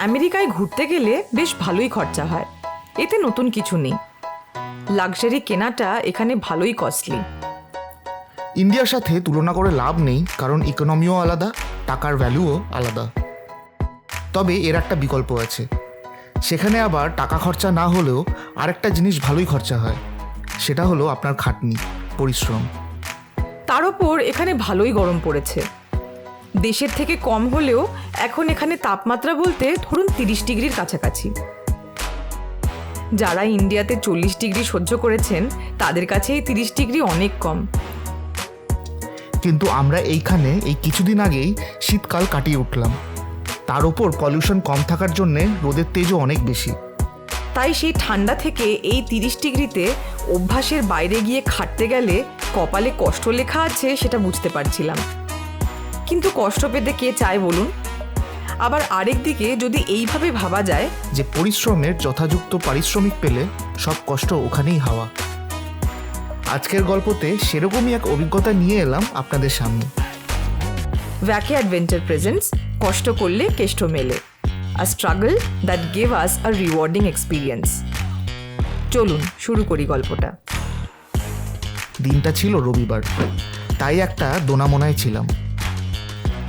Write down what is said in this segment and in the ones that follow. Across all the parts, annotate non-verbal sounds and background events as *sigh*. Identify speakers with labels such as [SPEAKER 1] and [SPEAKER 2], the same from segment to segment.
[SPEAKER 1] আমেরিকায় ঘুরতে গেলে বেশ ভালোই খরচা হয়। এতে নতুন কিছু নেই। লাক্সারি কেনাটা এখানে ভালোই কস্টলি।
[SPEAKER 2] ইন্ডিয়ার সাথে তুলনা করে লাভ নেই কারণ ইকোনমিও আলাদা টাকার ভ্যালুও আলাদা। তবে এর একটা বিকল্প আছে। সেখানে আবার টাকা খরচা না হলেও আরেকটা জিনিস ভালোই খরচা হয়। সেটা হলো আপনার খাটনি পরিশ্রম।
[SPEAKER 1] তার ওপর এখানে ভালোই গরম পড়েছে। দেশের থেকে কম হলেও এখন এখানে তাপমাত্রা বলতে ধরুন তিরিশ ডিগ্রির কাছাকাছি। যারা ইন্ডিয়াতে চল্লিশ ডিগ্রি সহ্য করেছেন তাদের কাছে এই তিরিশ ডিগ্রি অনেক কম।
[SPEAKER 2] কিন্তু আমরা এইখানে এই কিছুদিন আগেই শীতকাল কাটিয়ে উঠলাম। তার ওপর পলিউশন কম থাকার জন্যে রোদের তেজও অনেক বেশি।
[SPEAKER 1] তাই সেই ঠান্ডা থেকে এই তিরিশ ডিগ্রিতে অভ্যাসের বাইরে গিয়ে খাটতে গেলে কপালে কষ্ট লেখা আছে সেটা বুঝতে পারছিলাম। কিন্তু কষ্ট পেতে কে চায় বলুন? আবার আরেক দিকে যদি এইভাবে ভাবা যায়
[SPEAKER 2] যে পরিশ্রমের যথাযুক্ত পারিশ্রমিক পেলে সব কষ্ট ওখানেই হাওয়া। আজকের গল্পতে সেরকমই এক অভিজ্ঞতা নিয়ে এলাম আপনাদের সামনে।
[SPEAKER 1] ভ্যাকে অ্যাডভেঞ্চার প্রেজেন্টস কষ্ট করলে কেষ্ট মেলে। A struggle that gave us a rewarding experience চলুন শুরু করি গল্পটা।
[SPEAKER 2] দিনটা ছিল রবিবার। তাই একটা দোনামোনায় ছিলাম।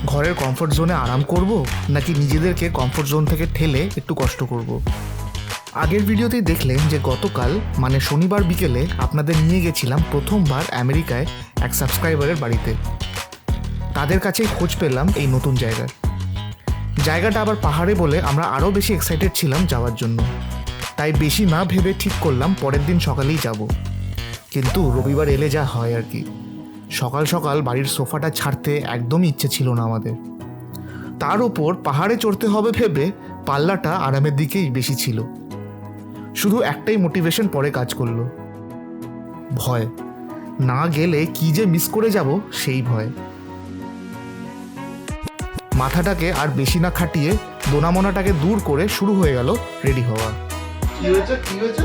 [SPEAKER 2] ঘরের কমফোর্ট জোনে আরাম করব, নাকি নিজেদেরকে কমফোর্ট জোন থেকে ঠেলে একটু কষ্ট করব? আগের ভিডিওতেই দেখলেন যে গতকাল মানে শনিবার বিকেলে, আপনাদের নিয়ে গেছিলাম প্রথমবার আমেরিকায় এক সাবস্ক্রাইবারের বাড়িতে। তাদের কাছেই খোঁজ পেলাম এই নতুন জায়গার। জায়গাটা আবার পাহাড়ে বলে আমরা আরও বেশি এক্সাইটেড ছিলাম যাওয়ার জন্য। তাই বেশি না ভেবে ঠিক করলাম পরের দিন সকালেই যাব। কিন্তু রবিবার এলে যা হয় আর কি। সকাল সকাল বাড়ির সোফাটা ছাড়তে একদমই ইচ্ছে ছিল না আমাদের। তার উপর পাহাড়ে চড়তে হবে ভেবে পাল্লাটা আরামের দিকেই বেশি ছিল। শুধু একটাই মোটিভেশন পরে কাজ করল। ভয়। না গেলে কি যে মিস করে যাব সেই ভয়। মাথাটাকে আর বেশি না খাটিয়ে দোনামোনাটাকে দূর করে শুরু হয়ে গেল রেডি হওয়া। কি হয়েছে? কি হয়েছে?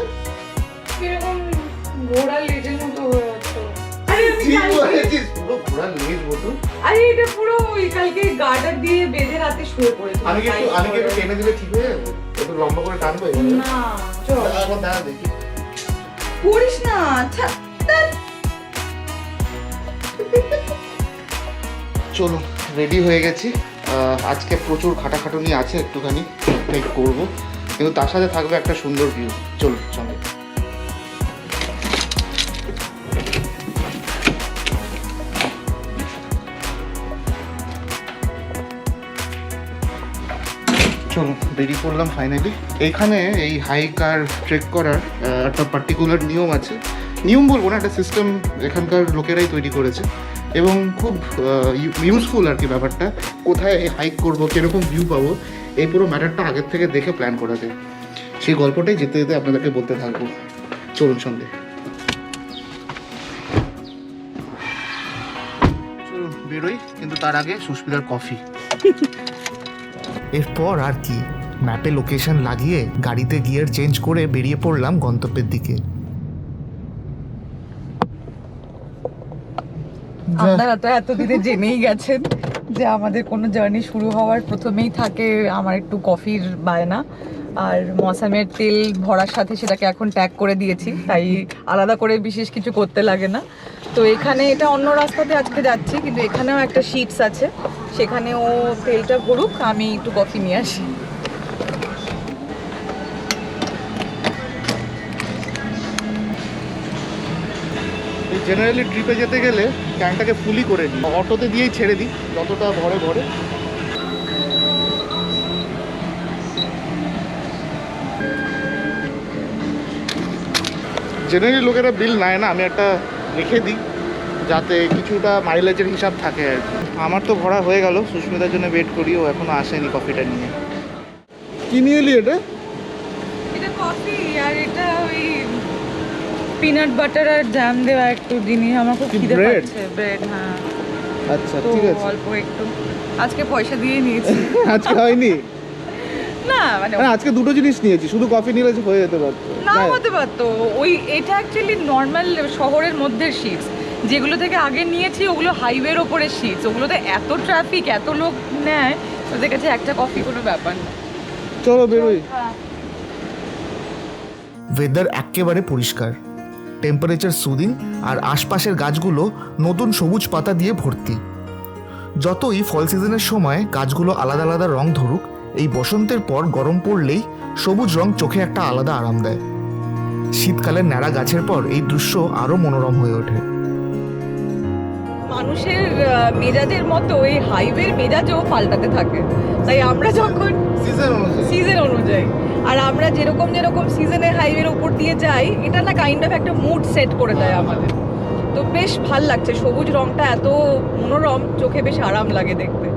[SPEAKER 1] ঘোড়া লেজের হয়ে
[SPEAKER 2] ঠিক বলেছিস? পুরো ঘোড়া লেজ মতো
[SPEAKER 1] আরে এটা পুরো ওই কালকে গার্ডার দিয়ে বেঁধে রাতে শুয়ে পড়েছি
[SPEAKER 2] আমি কি একটু আমি কি টেনে দিলে ঠিক হয়ে যাবে? একটু লম্বা করে টানবো
[SPEAKER 1] না চল।
[SPEAKER 2] এখন দাঁড়া দেখি।
[SPEAKER 1] করিস না আচ্ছা
[SPEAKER 2] চলুন রেডি হয়ে গেছি। আজকে প্রচুর খাটাখাটুনি আছে একটুখানি করব। কিন্তু তার সাথে থাকবে একটা সুন্দর ভিউ চলুন সঙ্গে চলো বেরিয়ে পড়লাম ফাইনালি এখানে এই হাইক আর ট্রেক করার একটা পার্টিকুলার নিয়ম আছে। নিয়ম বলব না, একটা সিস্টেম এখানকার লোকেরাই তৈরি করেছে। এবং খুব ইউজফুল আর কি ব্যাপারটা। কোথায় হাইক করব, কীরকম ভিউ পাবো, এই পুরো ম্যাটারটা আগের থেকে দেখে প্ল্যান করা যায়। সেই গল্পটাই যেতে যেতে আপনাদেরকে বলতে থাকব। চলুন সঙ্গে চলুন, বেরোই, কিন্তু তার আগে সুস্মিতার কফি *laughs* এরপর আর কি? ম্যাপে লোকেশন লাগিয়ে গাড়িতে গিয়ার চেঞ্জ করে বেরিয়ে পড়লাম গন্তব্যের দিকে। *laughs*
[SPEAKER 1] আপনারা তো এতদিনে জেনেই গেছেন যে আমাদের কোনো জার্নি শুরু হওয়ার প্রথমেই থাকে আমার একটু কফির বায়না। আর মশামের তেল ভরার সাথে সেটাকে এখন ট্যাগ করে দিয়েছি, তাই আলাদা করে বিশেষ কিছু করতে লাগে না। তো এখানে এটা অন্য রাস্তাতে আজকে যাচ্ছি, কিন্তু এখানেও একটা শিটস আছে। সেখানে ও তেলটা ভরুক, আমি একটু কফি নিয়ে আসি।
[SPEAKER 2] জেনারেলি ট্রিপে যেতে গেলে ট্যাঙ্কটাকে ফুলি করে দিই অটোতে দিয়েই ছেড়ে দিই, যতটা ভরে ভরে। জেনারেলি লোকেরা বিল নেয় না, আমি একটা রেখে দিই। যাতে কিছুটা মাইলেজের হিসাব থাকে আর কি। আমার তো ভরা হয়ে গেল সুস্মিতার জন্য ওয়েট করি ও এখনও আসেনি কফিটা নিয়ে। কি নিয়ে এলি এটা?
[SPEAKER 1] এটা কফি আর এটা ওই পিনাট বাটার আর জ্যাম দেওয়া একটু জিনিস আমার খুব
[SPEAKER 2] কি
[SPEAKER 1] খিদে? পাচ্ছে ব্রেড হ্যাঁ।
[SPEAKER 2] আচ্ছা ঠিক আছে।
[SPEAKER 1] অল্প একটু। আজকে পয়সা দিয়ে নিয়েছি। *laughs*
[SPEAKER 2] আজকে হয়নি?
[SPEAKER 1] না মানে
[SPEAKER 2] আজকে দুটো জিনিস নিয়েছি শুধু কফি নিলে হয়ে যেতে পারতো।
[SPEAKER 1] না হতে পারতো। ওই এটা অ্যাকচুয়ালি নর্মাল শহরের মধ্যে শিটস যেগুলো থেকে আগে নিয়েছি ওগুলো হাইওয়ের ওপরে শিটস ওগুলোতে এত ট্রাফিক এত লোক নেয় ওদের কাছে একটা কফি কোনো ব্যাপার না।
[SPEAKER 3] চলো বেরোই।
[SPEAKER 2] ওয়েদার একেবারে পরিষ্কার। টেম্পারেচার সুদিং আর আশপাশের গাছগুলো নতুন সবুজ পাতা দিয়ে ভর্তি। যতই ফল সিজনের সময় গাছগুলো আলাদা আলাদা রং ধরুক এই বসন্তের পর গরম পড়লেই সবুজ রং চোখে একটা আলাদা আরাম দেয়। শীতকালের ন্যাড়া গাছের পর এই দৃশ্য আরও মনোরম হয়ে ওঠে।
[SPEAKER 1] মানুষের মেজাজের মতো এই হাইওয়ের মেজাজও পাল্টাতে থাকে। তাই আমরা যখন
[SPEAKER 3] সিজন অনুযায়ী।
[SPEAKER 1] সিজন অনুযায়ী। আর আমরা যেরকম যেরকম সিজনে হাইওয়ের উপর দিয়ে যাই এটা না কাইন্ড অফ একটা মুড সেট করে দেয় আমাদের। তো বেশ ভালো লাগছে সবুজ রংটা এত মনোরম চোখে বেশ আরাম লাগে দেখতে।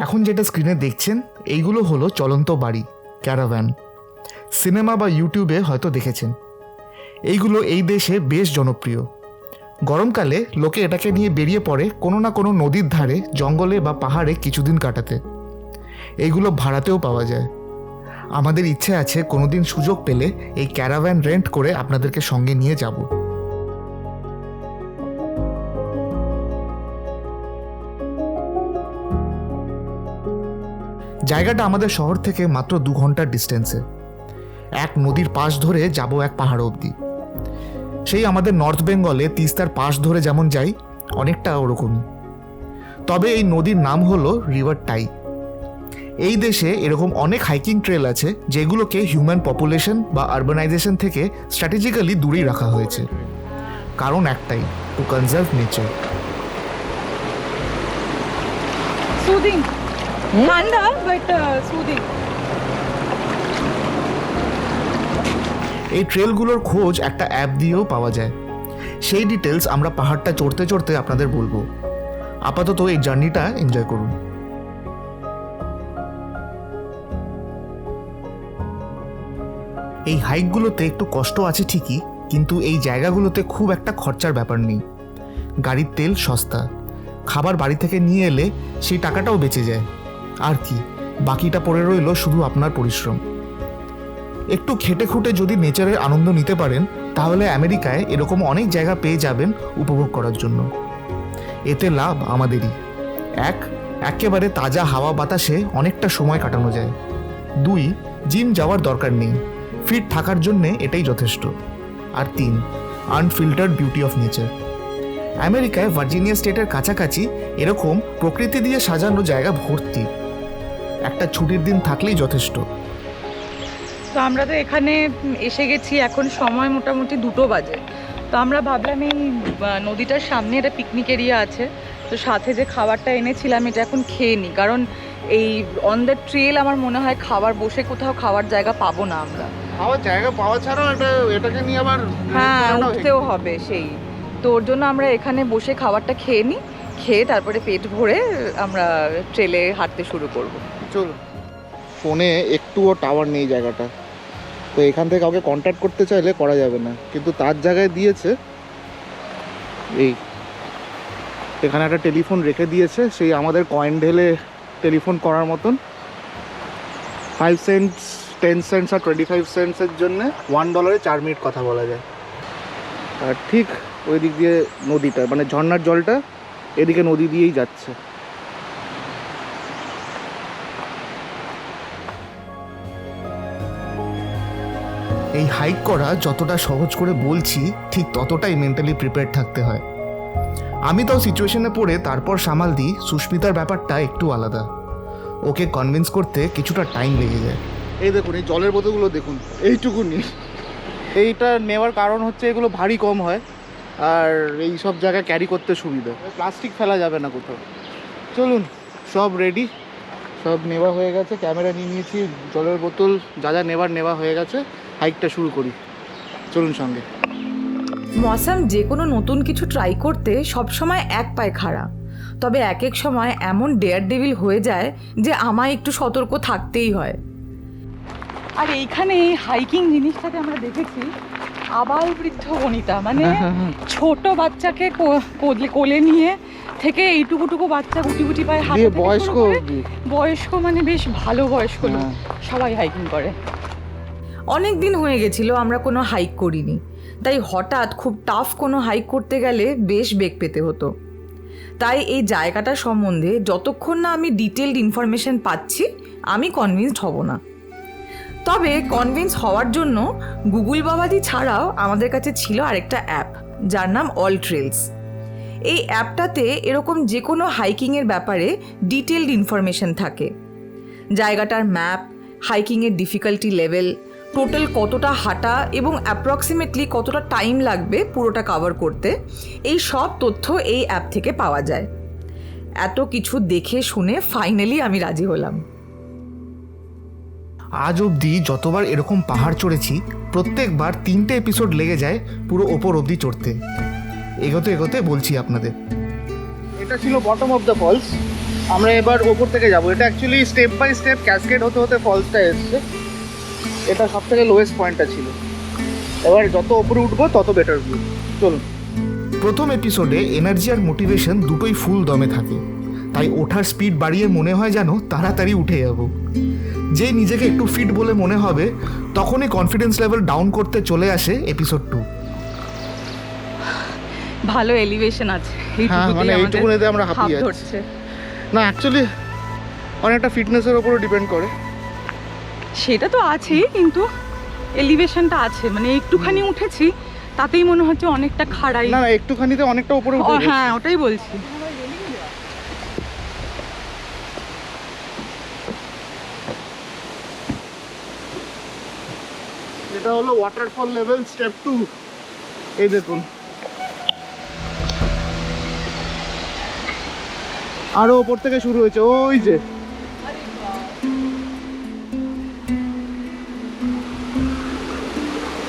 [SPEAKER 2] এখন যেটা স্ক্রিনে দেখছেন এইগুলো হলো চলন্ত বাড়ি ক্যারাভ্যান সিনেমা বা ইউটিউবে হয়তো দেখেছেন। এইগুলো এই দেশে বেশ জনপ্রিয়। গরমকালে লোকে এটাকে নিয়ে বেরিয়ে পড়ে কোনো না কোনো নদীর ধারে, জঙ্গলে বা পাহাড়ে কিছুদিন কাটাতে। এইগুলো ভাড়াতেও পাওয়া যায়। আমাদের ইচ্ছে আছে কোনোদিন সুযোগ পেলে এই ক্যারাভ্যান রেন্ট করে আপনাদেরকে সঙ্গে নিয়ে যাব। জায়গাটা আমাদের শহর থেকে মাত্র দু ঘণ্টার ডিস্টেন্সে এক নদীর পাশ ধরে যাব এক পাহাড় অবধি। সেই আমাদের নর্থ বেঙ্গলে তিস্তার পাশ ধরে যেমন যাই, অনেকটা ওরকমই। তবে এই নদীর নাম হলো রিভার টাই এই দেশে এরকম অনেক হাইকিং ট্রেল আছে, যেগুলোকে হিউম্যান পপুলেশন বা আরবানাইজেশন থেকে স্ট্র্যাটেজিক্যালি দূরেই রাখা হয়েছে। কারণ একটাই টু কনজার্ভ নেচার
[SPEAKER 1] সুদিং ঠান্ডা বাট সুদিং
[SPEAKER 2] এই ট্রেলগুলোর খোঁজ একটা অ্যাপ দিয়েও পাওয়া যায়। সেই ডিটেলস আমরা পাহাড়টা চড়তে চড়তে আপনাদের বলব। আপাতত এই জার্নিটা এনজয় করুন। এই হাইকগুলোতে একটু কষ্ট আছে ঠিকই, কিন্তু এই জায়গাগুলোতে খুব একটা খরচার ব্যাপার নেই। গাড়ির তেল সস্তা। খাবার বাড়ি থেকে নিয়ে এলে সেই টাকাটাও বেঁচে যায়। আর কি, বাকিটা পড়ে রইল শুধু আপনার পরিশ্রম। একটু খেটে খুঁটে যদি নেচারের আনন্দ নিতে পারেন, তাহলে আমেরিকায় এরকম অনেক জায়গা পেয়ে যাবেন উপভোগ করার জন্য। এতে লাভ আমাদেরই। এক, একেবারে তাজা হাওয়া বাতাসে অনেকটা সময় কাটানো যায়। দুই, জিম যাওয়ার দরকার নেই। ফিট থাকার জন্যে এটাই যথেষ্ট। আর তিন, আনফিল্টার্ড বিউটি অফ নেচার। আমেরিকায় ভার্জিনিয়া স্টেটের কাছাকাছি এরকম প্রকৃতি দিয়ে সাজানো জায়গা ভর্তি। একটা ছুটির দিন থাকলেই যথেষ্ট।
[SPEAKER 1] তো আমরা তো এখানে এসে গেছি এখন সময় মোটামুটি দুটো বাজে। তো আমরা ভাবলাম এই নদীটার সামনে একটা পিকনিক এরিয়া আছে। তো সাথে যে খাবারটা এনেছিলাম এটা এখন খেয়ে নিই কারণ এই অন দ্য ট্রেল আমার মনে হয় খাবার বসে কোথাও খাওয়ার জায়গা পাবো না আমরা।
[SPEAKER 3] খাওয়ার জায়গা পাওয়া ছাড়াও এটা এটাকে নিয়ে আবার
[SPEAKER 1] হ্যাঁ উঠতেও হবে সেই। তো ওর জন্য আমরা এখানে বসে খাবারটা খেয়ে নিই খেয়ে তারপরে পেট ভরে আমরা ট্রেলে হাঁটতে শুরু করব।
[SPEAKER 3] চলো ফোনে একটুও টাওয়ার নেই জায়গাটা। তো এখান থেকে কাউকে কন্ট্যাক্ট করতে চাইলে করা যাবে না। কিন্তু তার জায়গায় দিয়েছে, এই এখানে একটা টেলিফোন রেখে দিয়েছে, সেই আমাদের কয়েন ঢেলে টেলিফোন করার মতন। ফাইভ সেন্টস টেন সেন্টস আর টোয়েন্টি ফাইভ সেন্টসের জন্য ওয়ান ডলারে চার মিনিট কথা বলা যায়। আর ঠিক ওই দিক দিয়ে নদীটা মানে ঝর্নার জলটা এদিকে নদী দিয়েই যাচ্ছে।
[SPEAKER 2] এই হাইক করা যতটা সহজ করে বলছি, ঠিক ততটাই মেন্টালি প্রিপেয়ার থাকতে হয়। আমি তাও সিচুয়েশনে পড়ে তারপর সামাল দিই, সুস্মিতার ব্যাপারটা একটু আলাদা। ওকে কনভিন্স করতে কিছুটা টাইম লেগে যায়।
[SPEAKER 3] এই দেখুন, এই জলের বোতলগুলো দেখুন এইটুকুনি এইটা নেওয়ার কারণ হচ্ছে এগুলো ভারী কম হয়, আর এই সব জায়গায় ক্যারি করতে সুবিধা। প্লাস্টিক ফেলা যাবে না কোথাও। চলুন, সব রেডি সব নেওয়া হয়ে গেছে ক্যামেরা নিয়ে নিয়েছি জলের বোতল যা যা নেবার নেওয়া হয়ে গেছে হাইকটা শুরু করি। চলুন সঙ্গে।
[SPEAKER 1] মৌসাম যে কোনো নতুন কিছু ট্রাই করতে সবসময় এক পায়ে খাড়া। তবে এক এক সময় এমন ডেয়ার ডেভিল হয়ে যায় যে আমায় একটু সতর্ক থাকতেই হয়। আর এইখানে হাইকিং জিনিসটাকে আমরা দেখেছি আবাল বৃদ্ধ বনিতা মানে ছোট বাচ্চাকে কো- কোলে কোলে নিয়ে থেকে এইটুকুটুকু বাচ্চা গুটি গুটি পায়ে থেকে
[SPEAKER 3] বয়স্ক।
[SPEAKER 1] বয়স্ক মানে বেশ ভালো বয়স্ক লোক
[SPEAKER 3] হ্যাঁ।
[SPEAKER 1] সবাই হাইকিং করে অনেক দিন হয়ে গেছিল আমরা কোনো হাইক করিনি তাই হঠাৎ খুব টাফ কোনো হাইক করতে গেলে বেশ বেগ পেতে হতো তাই এই জায়গাটা সম্বন্ধে যতক্ষণ না আমি ডিটেলড ইনফরমেশন পাচ্ছি আমি কনভিন্সড হব না তবে কনভিন্স হওয়ার জন্য গুগল বাবাজি ছাড়াও আমাদের কাছে ছিল আরেকটা অ্যাপ যার নাম অল ট্রেলস এই অ্যাপটাতে এরকম যে কোনো হাইকিংয়ের ব্যাপারে ডিটেলড ইনফরমেশন থাকে। জায়গাটার ম্যাপ হাইকিংয়ের ডিফিকাল্টি লেভেল টোটাল কতটা হাঁটা এবং অ্যাপ্রক্সিমেটলি কতটা টাইম লাগবে পুরোটা কভার করতে, এই সব তথ্য এই অ্যাপ থেকে পাওয়া যায়। এত কিছু দেখে শুনে ফাইনালি আমি রাজি হলাম।
[SPEAKER 2] আজ অবধি যতবার এরকম পাহাড় চড়েছি প্রত্যেকবার তিনটে এপিসোড লেগে যায় পুরো ওপর অবধি চড়তে। এগোতে এগোতে বলছি আপনাদের।
[SPEAKER 3] এটা ছিল বটম অফ দ্য ফলস আমরা এবার ওপর থেকে যাব। এটা actually step by step cascade হতে হতে ফলসটা এসছে। এটা সব থেকে লোয়েস্ট পয়েন্টটা ছিল। এবার যত ওপরে উঠবো তত বেটার ভিউ চলুন।
[SPEAKER 2] প্রথম এপিসোডে এনার্জি আর মোটিভেশন দুটোই ফুল দমে থাকে। তাই ওঠার স্পিড বাড়িয়ে মনে হয় যেন তাড়াতাড়ি উঠে যাব। যেই নিজেকে একটু ফিট বলে মনে হবে তখনই কনফিডেন্স লেভেল ডাউন করতে চলে আসে এপিসোড টু
[SPEAKER 1] ভালো এলিভেশন আছে।
[SPEAKER 3] হ্যাঁ, মানে এইটুকুনিতে আমরা হাঁপিয়ে যাচ্ছি। না অ্যাকচুয়ালি অনেকটা ফিটনেসের ওপরও ডিপেন্ড করে।
[SPEAKER 1] সেটা তো আছেই কিন্তু এলিভেশনটা আছে। মানে একটুখানি উঠেছি তাতেই মনে হচ্ছে অনেকটা খাড়াই।
[SPEAKER 3] না না একটুখানিতে অনেকটা উপরে উঠে
[SPEAKER 1] হ্যাঁ ওটাই বলছি।
[SPEAKER 3] এটা হলো ওয়াটারফল লেভেল স্টেপ টু এই দেখুন। আরও ওপর থেকে শুরু হয়েছে, ওই যে।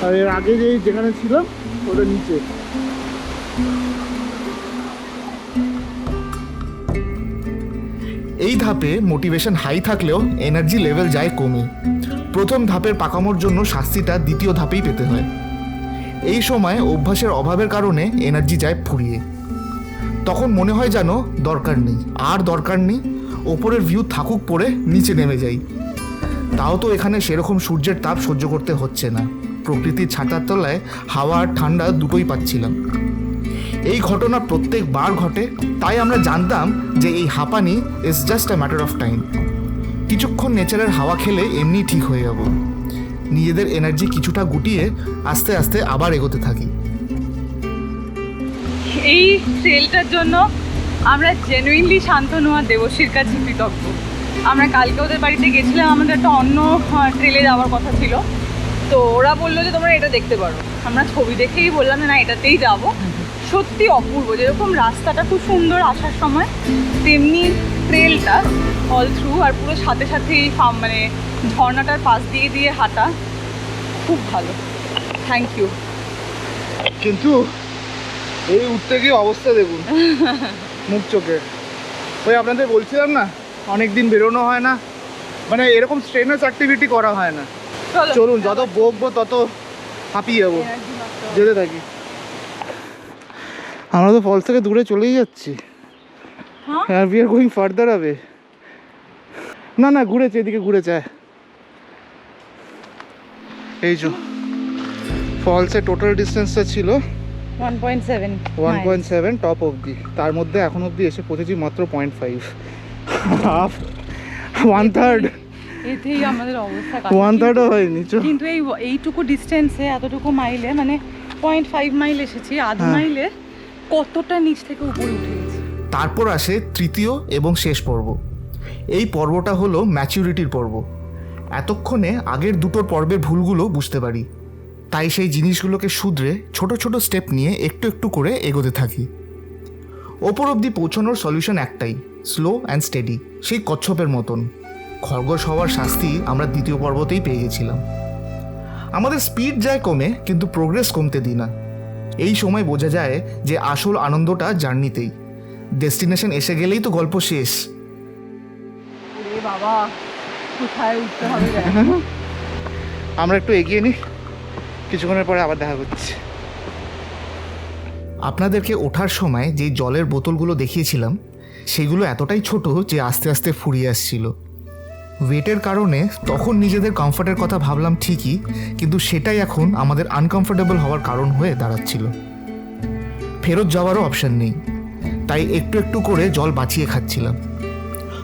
[SPEAKER 3] আর এর আগে যে যেখানে ছিলাম, ওটা নিচে।
[SPEAKER 2] এই ধাপে মোটিভেশন হাই থাকলেও এনার্জি লেভেল যায় কমে। প্রথম ধাপের পাকামোর জন্য শাস্তিটা দ্বিতীয় ধাপেই পেতে হয়। এই সময় অভ্যাসের অভাবের কারণে এনার্জি যায় ফুরিয়ে। তখন মনে হয় যেন দরকার নেই, আর দরকার নেই, ওপরের ভিউ থাকুক পরে নিচে নেমে যাই। তাও তো এখানে সেরকম সূর্যের তাপ সহ্য করতে হচ্ছে না। প্রকৃতির ছাতার তলায় হাওয়া আর ঠান্ডা দুটোই পাচ্ছিলাম। এই ঘটনা প্রত্যেকবার ঘটে, তাই আমরা জানতাম যে এই হাঁপানি is just a matter of time কিছুক্ষণ নেচারের হাওয়া খেলে এমনি ঠিক হয়ে যাব। নিজেদের এনার্জি কিছুটা গুটিয়ে আস্তে আস্তে আবার এগোতে থাকি।
[SPEAKER 1] এই ট্রেলটার জন্য আমরা জেনুইনলি শান্তনু আর কাছে কৃতজ্ঞ। আমরা কালকে ওদের বাড়িতে গেছিলাম, আমাদের একটা অন্য ট্রেলে যাওয়ার কথা ছিল। তো ওরা বলল যে, তোমরা এটা দেখতে পারো। আমরা ছবি দেখেই বললাম যে, না, এটাতেই যাব। সত্যি অপূর্ব, যেরকম রাস্তাটা খুব সুন্দর আসার সময়, তেমনি ট্রেলটা অল থ্রু আর পুরো সাথে সাথে এই ফার্ম মানে ঝর্ণাটার পাশ দিয়ে দিয়ে হাঁটা খুব ভালো। থ্যাংক ইউ
[SPEAKER 3] কিন্তু এই উঠতে গিয়ে অবস্থা দেখুন *laughs* মুখ চোখে। ওই আপনাদের বলছিলাম না অনেক দিন বেরোনো হয় না মানে এরকম স্ট্রেনাস অ্যাক্টিভিটি করা হয় না। চলুন যত বকবো তত হাঁপিয়ে যাব। যেতে থাকি। আমরা তো ফলস থেকে দূরে চলেই যাচ্ছি।
[SPEAKER 1] হ্যাঁ?
[SPEAKER 3] হ্যাঁ উই আর গোয়িং ফার্দার হবে না না ঘুরেছে এদিকে ঘুরেছে এই যে ফলসের টোটাল ডিস্টেন্সটা ছিল
[SPEAKER 1] one point seven
[SPEAKER 3] one point seven top অবধি তার মধ্যে এখন অবধি এসে পৌঁছেছি মাত্র point five half one third
[SPEAKER 1] এতেই আমাদের অবস্থা
[SPEAKER 3] ওয়ান থার্ডও হয়নি
[SPEAKER 1] কিন্তু এই এইটুকু ডিস্টেন্সে এতটুকু মাইলে মানে পয়েন্ট ফাইভ মাইল এসেছি আধ
[SPEAKER 3] হ্যাঁ।
[SPEAKER 1] মাইলে কতটা নিচ থেকে উপরে উঠে
[SPEAKER 2] তারপর আসে তৃতীয় এবং শেষ পর্ব। এই পর্বটা হলো ম্যাচিউরিটির পর্ব। এতক্ষণে আগের দুটো পর্বের ভুলগুলো বুঝতে পারি। তাই সেই জিনিসগুলোকে শুধরে ছোট ছোট স্টেপ নিয়ে একটু একটু করে এগোতে থাকি। ওপর অবধি পৌঁছানোর সলিউশন একটাই, স্লো অ্যান্ড স্টেডি, সেই কচ্ছপের মতন। খরগোশ হওয়ার শাস্তি আমরা দ্বিতীয় পর্বতেই পেয়ে গেছিলাম। আমাদের স্পিড যায় কমে, কিন্তু প্রোগ্রেস কমতে দিই না। এই সময় বোঝা যায় যে আসল আনন্দটা জার্নিতেই। ডেস্টিনেশন এসে গেলেই তো গল্প শেষ।
[SPEAKER 1] বাবা কোথায় উঠতে হবে *laughs*
[SPEAKER 3] আমরা একটু এগিয়ে নিই কিছুক্ষণের পরে আবার দেখা করছি।
[SPEAKER 2] আপনাদেরকে ওঠার সময় যে জলের বোতলগুলো দেখিয়েছিলাম সেগুলো এতটাই ছোট যে আস্তে আস্তে ফুরিয়ে আসছিল। ওয়েটের কারণে তখন নিজেদের কমফর্টের কথা ভাবলাম ঠিকই কিন্তু সেটাই এখন আমাদের আনকমফোর্টেবল হওয়ার কারণ হয়ে দাঁড়াচ্ছিল। ফেরত যাওয়ারও অপশান নেই। তাই একটু একটু করে জল বাঁচিয়ে খাচ্ছিলাম।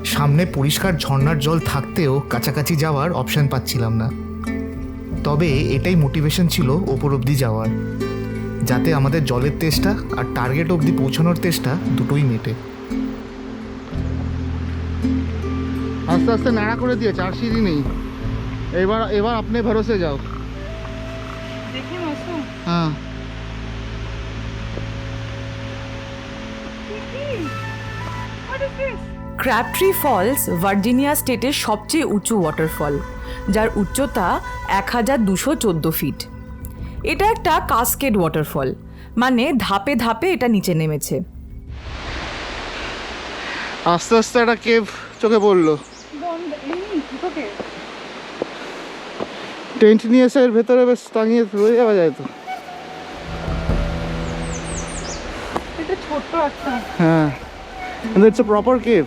[SPEAKER 2] সামনে পরিষ্কার ঝর্নার জল থাকতেও কাছাকাছি যাওয়ার অপশান পাচ্ছিলাম না। তবে এটাই মোটিভেশন ছিল ওপর অবধি যাওয়ার। যাতে আমাদের জলের তেষ্টা আর টার্গেট অবধি পৌঁছানোর তেষ্টা দুটোই মেটে।
[SPEAKER 3] আস্তে আস্তে নাড়া করে দিয়ে চার সিঁড়ি নেই। এবার এবার আপনি ভরসে যাও।
[SPEAKER 1] দেখি
[SPEAKER 3] হ্যাঁ।
[SPEAKER 1] ক্র্যাবট্রি ফলস ভার্জিনিয়া স্টেটের সবচেয়ে উঁচু ওয়াটারফল যার উচ্চতা এক হাজার দুশো চোদ্দ ফিট এটা একটা কাস্কেড ওয়াটারফল মানে ধাপে ধাপে এটা নিচে নেমেছে।
[SPEAKER 3] আস্তে আস্তে একটা কেভ চোখে পড়ল। টেন্ট নিয়ে এসে ভেতরে বেশ টাঙিয়ে রয়ে যাওয়া যায় তো। হ্যাঁ। ইটস এ প্রপার কেভ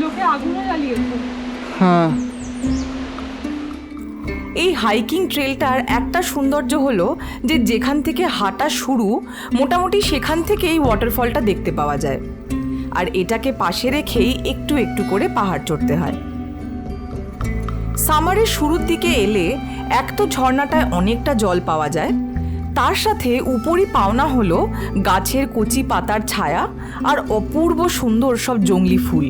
[SPEAKER 1] লোকে আগুনও জ্বালিয়েছে।
[SPEAKER 3] হ্যাঁ।
[SPEAKER 1] এই হাইকিং ট্রেলটার একটা সৌন্দর্য হলো যে যেখান থেকে হাঁটা শুরু মোটামুটি সেখান থেকে এই ওয়াটারফলটা দেখতে পাওয়া যায়। আর এটাকে পাশে রেখেই একটু একটু করে পাহাড় চড়তে হয়। সামারের শুরুর দিকে এলে এক তো ঝর্ণাটায় অনেকটা জল পাওয়া যায় তার সাথে উপরই পাওনা হলো গাছের কচি পাতার ছায়া আর অপূর্ব সুন্দর সব জংলি ফুল।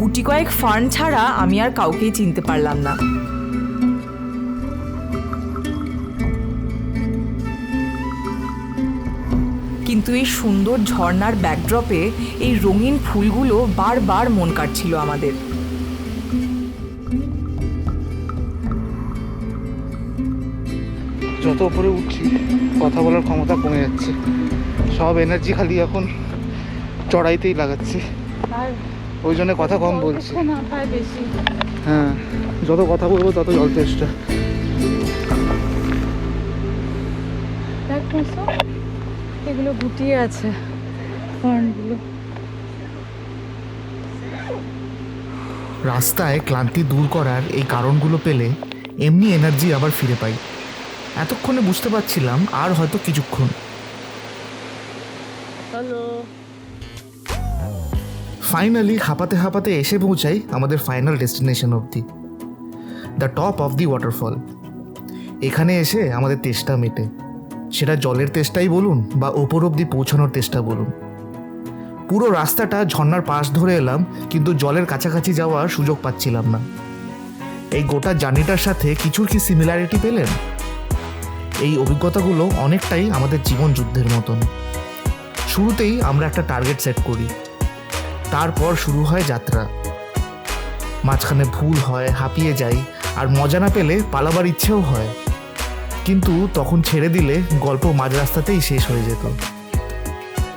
[SPEAKER 1] গুটি কয়েক ফার্ন ছাড়া আমি আর কাউকেই চিনতে পারলাম না। কিন্তু এই সুন্দর ঝর্নার ব্যাকড্রপে এই রঙিন ফুলগুলো বারবার মন কাটছিল আমাদের।
[SPEAKER 3] যত উপরে উঠছি কথা বলার ক্ষমতা কমে যাচ্ছে। সব এনার্জি খালি এখন চড়াইতেই লাগাচ্ছি। ওই জন্য কথা কম বলছি। হ্যাঁ যত কথা বলব তত জল তেষ্টা।
[SPEAKER 1] এগুলো গুটিয়ে আছে
[SPEAKER 2] রাস্তায় ক্লান্তি দূর করার এই কারণগুলো পেলে এমনি এনার্জি আবার ফিরে পাই। এতক্ষণে বুঝতে পারছিলাম আর হয়তো কিছুক্ষণ।
[SPEAKER 3] হ্যালো।
[SPEAKER 2] ফাইনালি হাঁপাতে হাঁপাতে এসে পৌঁছাই আমাদের ফাইনাল ডেস্টিনেশন অবধি। The top of the waterfall এখানে এসে আমাদের তেষ্টা মেটে। সেটা জলের তেষ্টাই বলুন বা ওপর অবধি পৌঁছানোর তেষ্টা বলুন। পুরো রাস্তাটা ঝর্নার পাশ ধরে এলাম কিন্তু জলের কাছাকাছি যাওয়ার সুযোগ পাচ্ছিলাম না। এই গোটা জার্নিটার সাথে কিছুর কি সিমিলারিটি পেলেন? এই অভিজ্ঞতাগুলো অনেকটাই আমাদের জীবন যুদ্ধের মতন। শুরুতেই আমরা একটা টার্গেট সেট করি। তারপর শুরু হয় যাত্রা। মাঝখানে ভুল হয়, হাঁপিয়ে যাই, আর মজা না পেলে পালাবার ইচ্ছেও হয়। কিন্তু তখন ছেড়ে দিলে গল্প মাঝ রাস্তাতেই শেষ হয়ে যেত।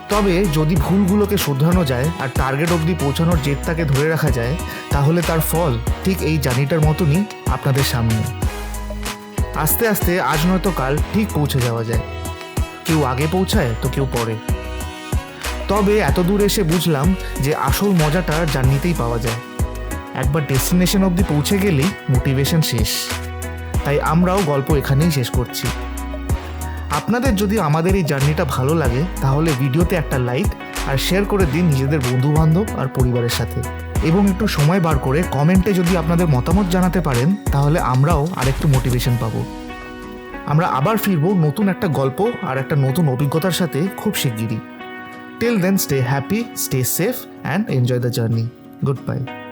[SPEAKER 2] তবে যদি ভুলগুলোকে শোধরানো যায় আর টার্গেট অবধি পৌঁছানোর জেদটাকে ধরে রাখা যায়, তাহলে তার ফল ঠিক এই জার্নিটার মতনই আপনাদের সামনে। আস্তে আস্তে আজ নয়তো কাল ঠিক পৌঁছে যাওয়া যায়। কেউ আগে পৌঁছায়, তো কেউ পরে। তবে এত দূর এসে বুঝলাম যে আসল মজাটা জার্নিতেই পাওয়া যায়। একবার ডেস্টিনেশন অবধি পৌঁছে গেলেই মোটিভেশন শেষ। তাই আমরাও গল্প এখানেই শেষ করছি। আপনাদের যদি আমাদের এই জার্নিটা ভালো লাগে, তাহলে ভিডিওতে একটা লাইক আর শেয়ার করে দিন নিজেদের বন্ধু বান্ধব আর পরিবারের সাথে। এবং একটু সময় বার করে কমেন্টে যদি আপনাদের মতামত জানাতে পারেন, তাহলে আমরাও আরেকটু মোটিভেশন পাবো। আমরা আবার ফিরবো নতুন একটা গল্প আর একটা নতুন অভিজ্ঞতার সাথে খুব শিগগিরই। Till then stay happy stay safe and enjoy the journey good Goodbye.